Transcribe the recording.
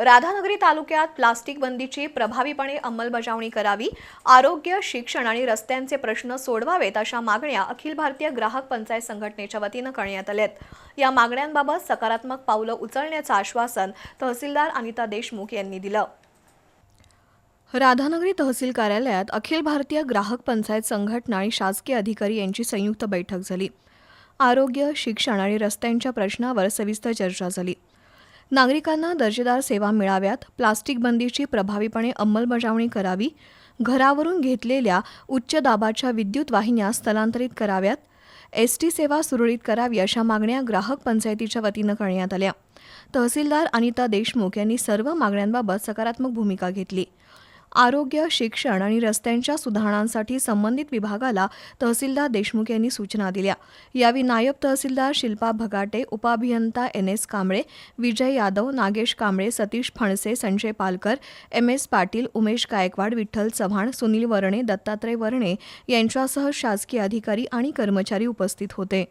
राधानगरी तालुक्यात प्लास्टिक बंदीची प्रभावीपणे अंमलबजावणी करावी आरोग्य शिक्षण आणि रस्त्यांचे प्रश्न सोडवावेत अशा मागण्या अखिल भारतीय ग्राहक पंचायत संघटनेच्या वतीनं करण्यात आल्यात. या मागण्यांबाबत सकारात्मक पावलं उचलण्याचं आश्वासन तहसीलदार अनिता देशमुख यांनी दिलं. राधानगरी तहसील कार्यालयात अखिल भारतीय ग्राहक पंचायत संघटना आणि शासकीय अधिकारी यांची संयुक्त बैठक झाली. आरोग्य शिक्षण आणि रस्त्यांच्या प्रश्नावर सविस्तर चर्चा झाली. नागरिकांना दर्जेदार सेवा मिळाव्यात प्लास्टिक बंदीची प्रभावीपणे अंमलबजावणी करावी घरावरून घेतलेल्या उच्च दाबाच्या विद्युत वाहिन्या स्थलांतरित कराव्यात एस टी सेवा सुरळीत करावी अशा मागण्या ग्राहक पंचायतीच्या वतीनं करण्यात आल्या. तहसीलदार अनिता देशमुख यांनी सर्व मागण्यांबाबत सकारात्मक भूमिका घेतली. आरोग्य शिक्षण आणि रस्त्यांच्या सुधारणांसाठी संबंधित विभागाला तहसीलदार देशमुख यांनी सूचना दिल्या. यावेळी नायब तहसीलदार Shilpa Bhagate उपाभियंता N S Kamble Vijay Yadav Nagesh Kamble Satish Phanse Sanjay Palkar M S Patil Umesh Gaikwad Vitthal Chavan Sunil Varne Dattatray Varne यांच्यासह शासकीय अधिकारी आणि कर्मचारी उपस्थित होते.